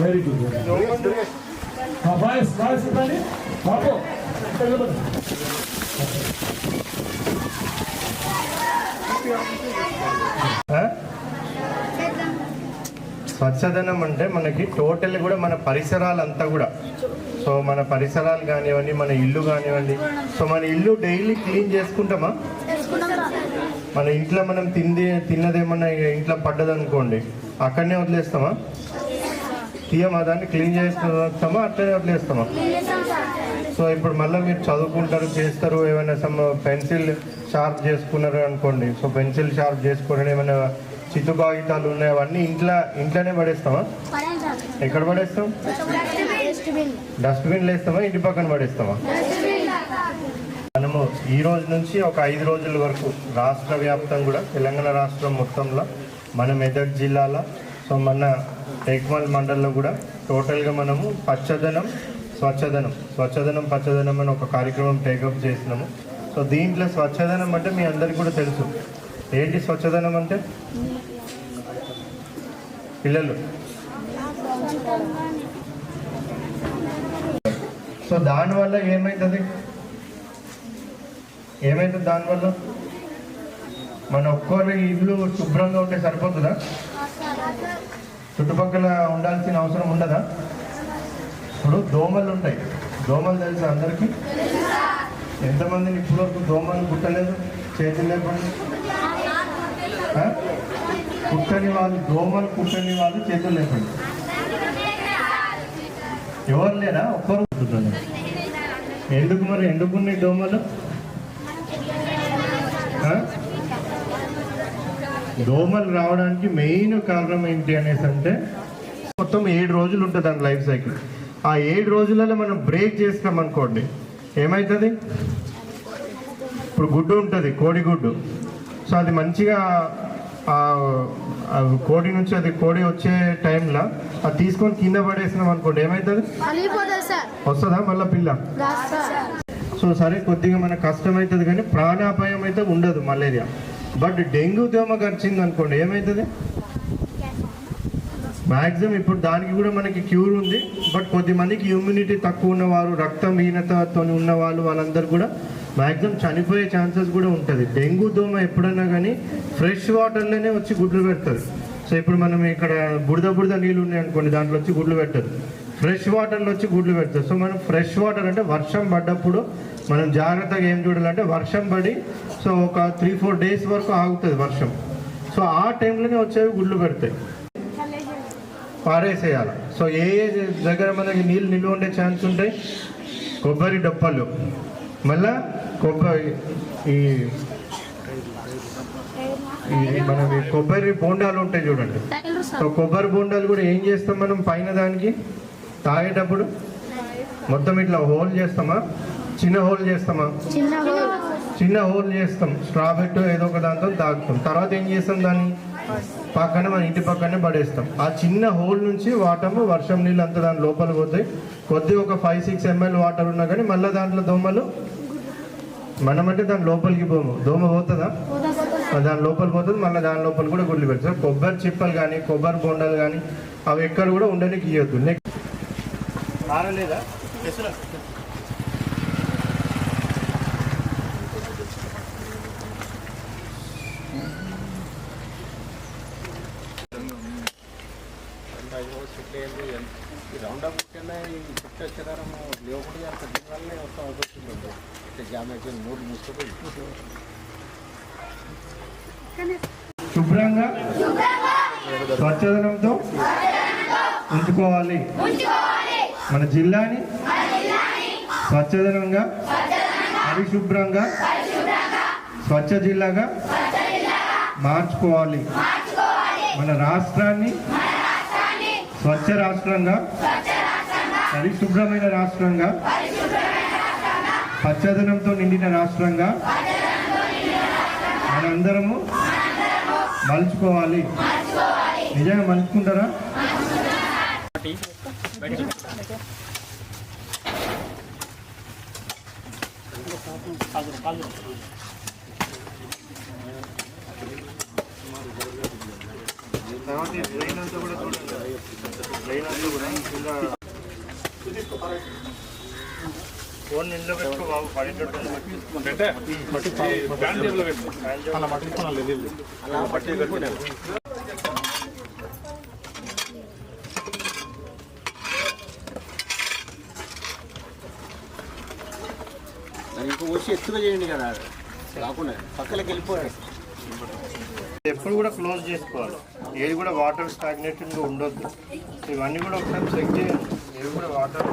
Very good ఇవ్వండి బాబు స్వచ్ఛదనం అంటే మనకి టోటల్ కూడా మన పరిసరాలంతా కూడా. సో మన పరిసరాలు కానివ్వండి మన ఇల్లు కానివ్వండి. సో మన ఇల్లు డైలీ క్లీన్ చేసుకుంటామా? మన ఇంట్లో మనం తింది తిన్నదేమన్నా ఇంట్లో పడ్డదనుకోండి అక్కడనే వదిలేస్తామా? తీయమా? దాన్ని క్లీన్ చేస్తామా? అట్లనే వదిలేస్తామా? సో ఇప్పుడు మళ్ళీ మీరు చదువుకుంటారు చేస్తారు ఏమైనా సమ్ పెన్సిల్ షార్ప్ చేసుకున్నారు అనుకోండి సో పెన్సిల్ షార్ప్ చేసుకోవడం ఏమైనా చిత్తు కాగితాలు ఉన్నాయి అవన్నీ ఇంట్లో ఇంట్లోనే పడేస్తామా? ఎక్కడ పడేస్తాం? డస్ట్బిన్లు వేస్తామా ఇంటి పక్కన పడేస్తామా? మనము ఈ రోజు నుంచి ఒక ఐదు రోజుల వరకు రాష్ట్ర వ్యాప్తం కూడా తెలంగాణ రాష్ట్రం మొత్తంలో మన మెదక్ జిల్లాలో సో మన టేక్మల్ మండల్లో కూడా టోటల్గా మనము పచ్చదనం స్వచ్ఛదనం స్వచ్ఛదనం పచ్చదనం అని ఒక కార్యక్రమం టేకప్ చేసినాము. సో దీంట్లో స్వచ్ఛదనం అంటే మీ అందరికీ కూడా తెలుసు. ఏంటి స్వచ్ఛదనం అంటే? పిల్లలు. సో దానివల్ల ఏమవుతుంది ఏమవుతుంది దానివల్ల మన ఒక్కరి ఇల్లు శుభ్రంగా ఉంటే సరిపోతుందా? చుట్టుపక్కల ఉండాల్సిన అవసరం ఉండదా? ఇప్పుడు దోమలు ఉంటాయి. దోమలు తెలుసా అందరికీ? ఎంతమందిని ఇప్పటివరకు దోమలు కుట్టలేదు చేతులు లేకుండా? కుట్టని వాళ్ళు దోమలు కుట్టని వాళ్ళు చేతులు లేకుండా. ఎవరు లేరా? ఒక్కరు కుట్టుతున్నారు. ఎందుకు మరి? ఎందుకు ఉన్నాయి దోమలు? దోమలు రావడానికి మెయిన్ కారణం ఏంటి అనేసి అంటే మొత్తం ఏడు రోజులు ఉంటుంది దాని లైఫ్ సైకిల్. ఆ ఏడు రోజులలో మనం బ్రేక్ చేసినాం అనుకోండి ఏమవుతుంది ఇప్పుడు గుడ్డు ఉంటుంది కోడిగుడ్డు. సో అది మంచిగా కోడి నుంచి అది కోడి వచ్చే టైంలో అది తీసుకొని కింద పడేసినాం అనుకోండి. ఏమవుతుంది వస్తుందా మళ్ళీ పిల్ల? సో సరే కొద్దిగా మనకు కష్టమవుతుంది కానీ ప్రాణాపాయం అయితే ఉండదు మలేరియా. బట్ డెంగ్యూ దోమ గడిచింది అనుకోండి ఏమవుతుంది మ్యాక్సిమం ఇప్పుడు దానికి కూడా మనకి క్యూర్ ఉంది. బట్ కొద్ది మందికి ఇమ్యూనిటీ తక్కువ ఉన్నవారు రక్తహీనతతో ఉన్న వాళ్ళు వాళ్ళందరూ కూడా మ్యాక్సిమం చనిపోయే ఛాన్సెస్ కూడా ఉంటుంది. డెంగ్యూ దోమ ఎప్పుడన్నా కానీ ఫ్రెష్ వాటర్లోనే వచ్చి గుడ్లు పెడతారు. సో ఇప్పుడు మనం ఇక్కడ బుడద బుడద నీళ్ళు ఉన్నాయి అనుకోండి దాంట్లో వచ్చి గుడ్లు పెట్టరు. ఫ్రెష్ వాటర్లో వచ్చి గుడ్లు పెడతారు. సో మనం ఫ్రెష్ వాటర్ అంటే వర్షం పడ్డప్పుడు మనం జాగ్రత్తగా ఏం చూడాలంటే వర్షం పడి సో ఒక త్రీ ఫోర్ డేస్ వరకు ఆగుతుంది వర్షం. సో ఆ టైంలోనే వచ్చేవి గుడ్లు పెడతాయి. పారేసేయాలి. సో ఏ ఏ దగ్గర మనకి నీళ్ళు నిల్వ ఉండే ఛాన్స్ ఉంటాయి? కొబ్బరి డప్పలు. మళ్ళా కొబ్బరి ఈ మన కొబ్బరి బోండాలు ఉంటాయి చూడండి. సో కొబ్బరి బోండాలు కూడా ఏం చేస్తాం మనం పైన దానికి? తాగేటప్పుడు మొత్తం ఇట్లా హోల్ చేస్తామా? చిన్న హోల్ చేస్తామా? చిన్న హోల్. చేస్తాం. స్ట్రా పెట్టు ఏదో ఒక దాంతో తాగుతాం తర్వాత ఏం చేస్తాం దాన్ని? పక్కన మన ఇంటి పక్కనే పడేస్తాం. ఆ చిన్న హోల్ నుంచి వాటర్ వర్షం నీళ్ళు అంతా దాని లోపల పోతాయి. కొద్ది ఒక ఫైవ్ సిక్స్ ఎంఎల్ వాటర్ ఉన్నా కానీ మళ్ళీ దాంట్లో దోమలు మనమంటే దాని లోపలికి పోము. దోమ పోతుందా? దాని లోపల పోతుంది మళ్ళీ దాని లోపల కూడా గుడ్లు పెడతారు కొబ్బరి చిప్పలు కానీ కొబ్బరి బొండాలు కానీ అవి ఎక్కడ కూడా ఉండడానికి ఇవ్వద్దు నెక్స్ట్ చుట్టూ వచ్చేదారం లేకుండా అంత దీనివల్లనే మొత్తం అవుతుంది జామ్ అయిపోయింది నోట్లు మూసుకుపోయి శుభ్రంగా స్వచ్ఛదనంతో ఉంచుకోవాలి. మన జిల్లాని స్వచ్ఛదనంగా పరిశుభ్రంగా స్వచ్ఛ జిల్లాగా మార్చుకోవాలి. మన రాష్ట్రాన్ని స్వచ్ఛ రాష్ట్రంగా పరిశుభ్రమైన రాష్ట్రంగా పచ్చదనంతో నిండిన రాష్ట్రంగా మనందరము మలుచుకోవాలి. నిజంగా మలుచుకుంటారా? తర్వాత ట్రైన్ అంతా కూడా చూడండి ట్రైన్ అంతా కూడా ఫోన్ ఇంట్లో పెట్టుకో బాబు పడేటట్టు అలా పట్టి పెట్టుకున్నాను దాన్ని వచ్చి ఎత్తుగా చేయండి కదా కాకుండా పక్కలకి వెళ్ళిపోయాడు ఎప్పుడు కూడా క్లోజ్ చేసుకోవాలి. ఏది కూడా వాటర్ స్టాగ్నేటెడ్గా ఉండొద్దు. ఇవన్నీ కూడా ఒకసారి చెక్ చేయండి. ఏది కూడా వాటర్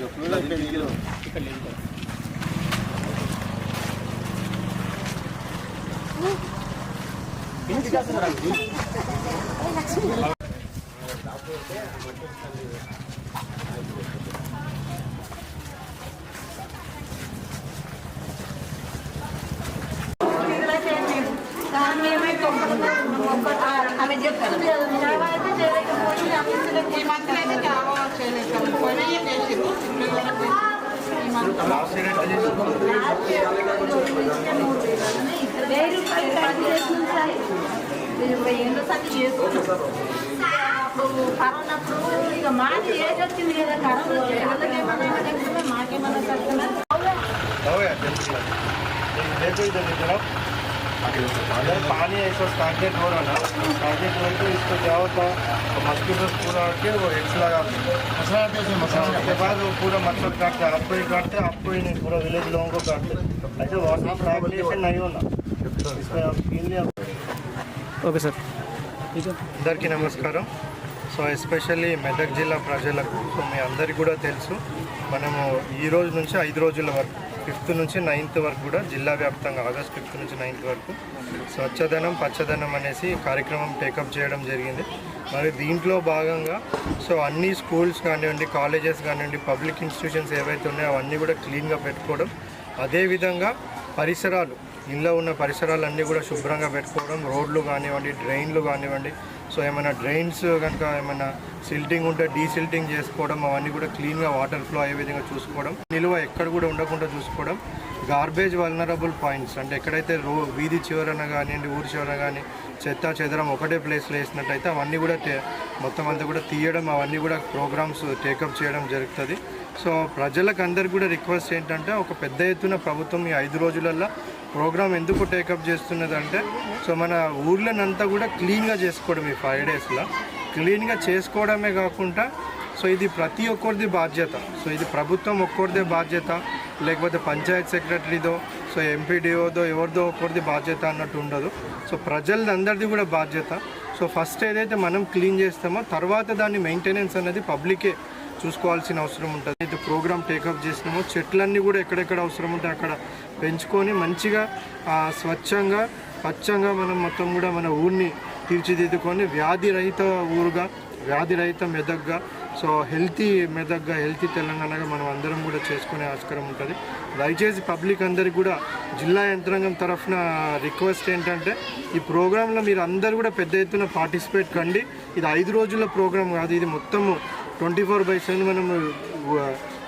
చెప్తుంది కదా, జావా అయితే చేయలేకపోయింది, అమ్మించలేకపోయింది. ఈ మధ్యలో అయితే జావా చేయలేకపోయినా ఏం చేసిర్రు? పిల్లలకు ఈ మధ్య లాస్ట్ ఇయర్ ఎట్లా చేసి వెయ్యి రూపాయలు ఖర్చు చేసినాం సార్. ఇరవై ఏళ్ళ సంది చేసుకున్నాం. అప్పుడు కరోనా అప్పుడు ఇక మాది ఏజ్ వచ్చింది కదా కరోనా పిల్లలకి ఏమన్నా చెప్తున్నా మాకేమన్నా अगर पानी ऐसा स्टार्टेड हो रहा ना स्टार्टेड हो तो इसको क्या होता है मस्किटो पूरा आके वो एक्स लगा उसके बाद वो पूरा मच्छर काटते हैं आपको ही काटते हैं आपको ही नहीं पूरा विलेज लोगों को काटते हैं ऐसे वाटर फ्लैगलेशन नहीं होना इसमें आप पी लिया ఓకే సార్ అందరికీ నమస్కారం సో ఎస్పెషల్లీ మెదక్ జిల్లా ప్రజలకు సో మీ అందరికీ కూడా తెలుసు మనము ఈ రోజు నుంచి ఐదు రోజుల వరకు ఫిఫ్త్ నుంచి నైన్త్ వరకు కూడా జిల్లా వ్యాప్తంగా ఆగస్ట్ ఫిఫ్త్ నుంచి నైన్త్ వరకు స్వచ్ఛదనం పచ్చదనం అనేసి కార్యక్రమం టేకప్ చేయడం జరిగింది. మరి దీంట్లో భాగంగా సో అన్ని స్కూల్స్ కానివ్వండి కాలేజెస్ కానివ్వండి పబ్లిక్ ఇన్స్టిట్యూషన్స్ ఏవైతే ఉన్నాయో అవన్నీ కూడా క్లీన్గా పెట్టుకోవడం అదేవిధంగా పరిసరాలు ఇంట్లో ఉన్న పరిసరాలన్నీ కూడా శుభ్రంగా పెట్టుకోవడం రోడ్లు కానివ్వండి డ్రైన్లు కానివ్వండి సో ఏమైనా డ్రైన్స్ కనుక ఏమైనా సిల్టింగ్ ఉంటే డీసిల్టింగ్ చేసుకోవడం అవన్నీ కూడా క్లీన్గా వాటర్ ఫ్లో అయ్యే విధంగా చూసుకోవడం నిల్వ ఎక్కడ కూడా ఉండకుండా చూసుకోవడం గార్బేజ్ వల్నరబుల్ పాయింట్స్ అంటే ఎక్కడైతే రో వీధి చివరన కానివ్వండి ఊరి చివరన కానీ చెత్త చెదరం ఒకటే ప్లేస్లో వేసినట్టయితే అవన్నీ కూడా మొత్తం అంతా కూడా తీయడం అవన్నీ కూడా ప్రోగ్రామ్స్ టేకప్ చేయడం జరుగుతుంది. సో ప్రజలకు అందరికి కూడా రిక్వెస్ట్ ఏంటంటే ఒక పెద్ద ఎత్తున ప్రభుత్వం ఈ ఐదు రోజులల్లో ప్రోగ్రామ్ ఎందుకు టేకప్ చేస్తున్నదంటే సో మన ఊర్లనంతా కూడా క్లీన్గా చేసుకోవడం ఈ ఫైవ్ డేస్లో క్లీన్గా చేసుకోవడమే కాకుండా సో ఇది ప్రతి ఒక్కరిది బాధ్యత. సో ఇది ప్రభుత్వం ఒక్కరిదే బాధ్యత లేకపోతే పంచాయత్ సెక్రటరీదో సో ఎంపీడీఓదో ఎవరిదో ఒక్కరిది బాధ్యత అన్నట్టు ఉండదు. సో ప్రజలందరిది కూడా బాధ్యత. సో ఫస్ట్ ఏదైతే మనం క్లీన్ చేస్తామో తర్వాత దాన్ని మెయింటెనెన్స్ అనేది పబ్లికే చూసుకోవాల్సిన అవసరం ఉంటుంది. ఇది ప్రోగ్రామ్ టేకప్ చేసినామో. చెట్లన్నీ కూడా ఎక్కడెక్కడ అవసరం ఉంటే అక్కడ పెంచుకొని మంచిగా స్వచ్ఛంగా స్వచ్ఛంగా పచ్చంగా మనం మొత్తం కూడా మన ఊరిని తీర్చిదిద్దుకొని వ్యాధి రహిత ఊరుగా వ్యాధి రహిత మెదక్గా సో హెల్తీ మెదక్గా హెల్తీ తెలంగాణగా మనం అందరం కూడా చేసుకునే ఆస్కారం ఉంటుంది. దయచేసి పబ్లిక్ అందరికి కూడా జిల్లా యంత్రాంగం తరఫున రిక్వెస్ట్ ఏంటంటే ఈ ప్రోగ్రాంలో మీరు అందరు కూడా పెద్ద ఎత్తున పార్టిసిపేట్ కండి. ఇది ఐదు రోజుల ప్రోగ్రాం కాదు ఇది మొత్తము ట్వంటీ ఫోర్ బై సెవెన్ మనం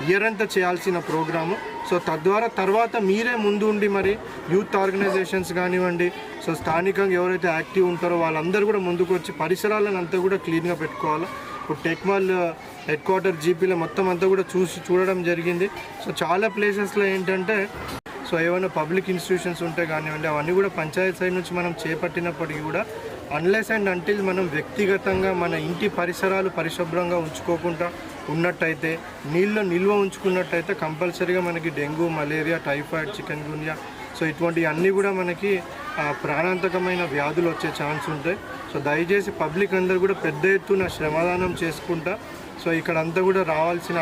ఇయర్ అంతా చేయాల్సిన ప్రోగ్రాము సో తద్వారా తర్వాత మీరే ముందు ఉండి మరి యూత్ ఆర్గనైజేషన్స్ కానివ్వండి సో స్థానికంగా ఎవరైతే యాక్టివ్ ఉంటారో వాళ్ళందరూ కూడా ముందుకు వచ్చి పరిసరాలను అంతా కూడా క్లీన్గా పెట్టుకోవాలి. ఇప్పుడు టెక్మాల్ హెడ్ క్వార్టర్ జీపీలో మొత్తం అంతా కూడా చూసి చూడడం జరిగింది. సో చాలా ప్లేసెస్లో ఏంటంటే సో ఏమైనా పబ్లిక్ ఇన్స్టిట్యూషన్స్ ఉంటే కానివ్వండి అవన్నీ కూడా పంచాయత్ సైడ్ నుంచి మనం చేపట్టినప్పటికీ కూడా అన్లెస్ అండ్ అంటిల్ మనం వ్యక్తిగతంగా మన ఇంటి పరిసరాలు పరిశుభ్రంగా ఉంచుకోకుండా ఉన్నట్టయితే నీళ్ళు నిల్వ ఉంచుకున్నట్టయితే కంపల్సరీగా మనకి dengue malaria typhoid chikungunya so ఇటువంటి అన్నీ కూడా మనకి ప్రాణాంతకమైన వ్యాధులు వచ్చే ఛాన్స్ ఉంటాయి. సో దయచేసి పబ్లిక్ అందరూ కూడా పెద్ద ఎత్తున శ్రమదానం చేసుకుంటా సో ఇక్కడ అంతా కూడా రావాల్సిన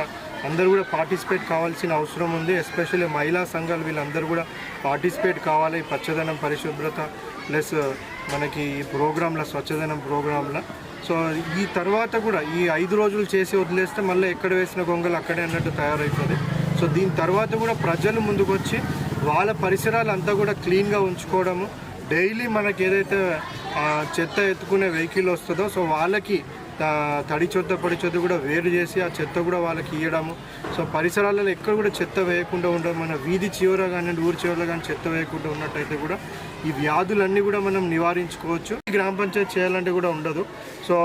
అందరూ కూడా పార్టిసిపేట్ కావాల్సిన అవసరం ఉంది ఎస్పెషల్లీ మహిళా సంఘాలు వీళ్ళందరూ కూడా పార్టిసిపేట్ కావాలి. పచ్చదనం పరిశుభ్రత ప్లస్ uh, మనకి ఈ ప్రోగ్రాంల స్వచ్ఛదనం ప్రోగ్రాంల. సో ఈ తర్వాత కూడా ఈ ఐదు రోజులు చేసి వదిలేస్తే మళ్ళీ ఎక్కడ వేసిన గొంగలు అక్కడే అన్నట్టు తయారవుతుంది సో దీని తర్వాత కూడా ప్రజలు ముందుకు వచ్చి వాళ్ళ పరిసరాలు అంతా కూడా క్లీన్గా ఉంచుకోవడము. డైలీ మనకి ఏదైతే uh, చెత్త ఎత్తుకునే వెహికల్ వస్తుందో సో వాళ్ళకి తడి చెత్త పొడి చెత్త కూడా వేరు చేసి ఆ చెత్త కూడా వాళ్ళకి ఇవ్వడము సో పరిసరాలలో ఎక్కడ కూడా చెత్త వేయకుండా ఉండడం మన వీధి చివర కానీ ఊరి చివరలో కానీ చెత్త వేయకుండా ఉన్నట్టయితే కూడా ఈ వ్యాధులన్నీ కూడా మనం నివారించుకోవచ్చు. ఈ గ్రామ పంచాయతీ చేయాలంటే కూడా ఉండదు. సో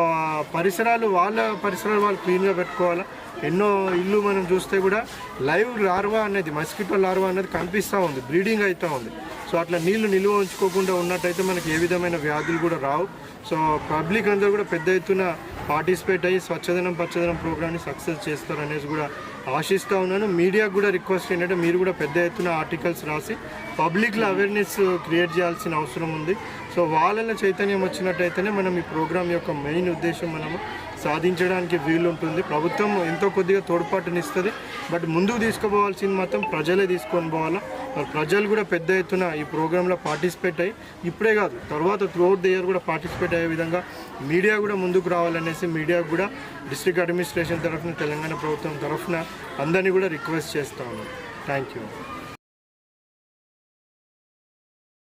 పరిసరాలు వాళ్ళ పరిసరాలు వాళ్ళు క్లీన్గా పెట్టుకోవాలా? ఎన్నో ఇల్లు మనం చూస్తే కూడా లైవ్ లార్వా అనేది మస్కిటో లార్వా అనేది కనిపిస్తూ ఉంది బ్లీడింగ్ అవుతూ ఉంది. సో అట్లా నీళ్ళు నిల్వ ఉంచుకోకుండా ఉన్నట్టయితే మనకి ఏ విధమైన వ్యాధులు కూడా రావు. సో పబ్లిక్ అందరూ కూడా పెద్ద ఎత్తున పార్టిసిపేట్ అయ్యి స్వచ్ఛదనం పచ్చదనం ప్రోగ్రామ్ని సక్సెస్ చేస్తారనేసి కూడా ఆశిస్తూ ఉన్నాను. మీడియాకు కూడా రిక్వెస్ట్ ఏంటంటే మీరు కూడా పెద్ద ఎత్తున ఆర్టికల్స్ రాసి పబ్లిక్లో అవేర్నెస్ క్రియేట్ చేయాల్సిన అవసరం ఉంది. సో వాళ్ళలో చైతన్యం వచ్చినట్టయితేనే మనం ఈ ప్రోగ్రామ్ యొక్క మెయిన్ ఉద్దేశం మనము సాధించడానికి వీలుంటుంది. ప్రభుత్వం ఎంతో కొద్దిగా తోడ్పాటునిస్తుంది. బట్ ముందుకు తీసుకుపోవాల్సింది మాత్రం ప్రజలే తీసుకొని పోవాలా. మరి ప్రజలు కూడా పెద్ద ఎత్తున ఈ ప్రోగ్రాంలో పార్టిసిపేట్ అయ్యి ఇప్పుడే కాదు తర్వాత త్రూఅవుట్ ది ఇయర్ కూడా పార్టిసిపేట్ అయ్యే విధంగా మీడియా కూడా ముందుకు రావాలనేసి మీడియా కూడా డిస్ట్రిక్ట్ అడ్మినిస్ట్రేషన్ తరఫున తెలంగాణ ప్రభుత్వం తరఫున అందరినీ కూడా రిక్వెస్ట్ చేస్తా థ్యాంక్ యూ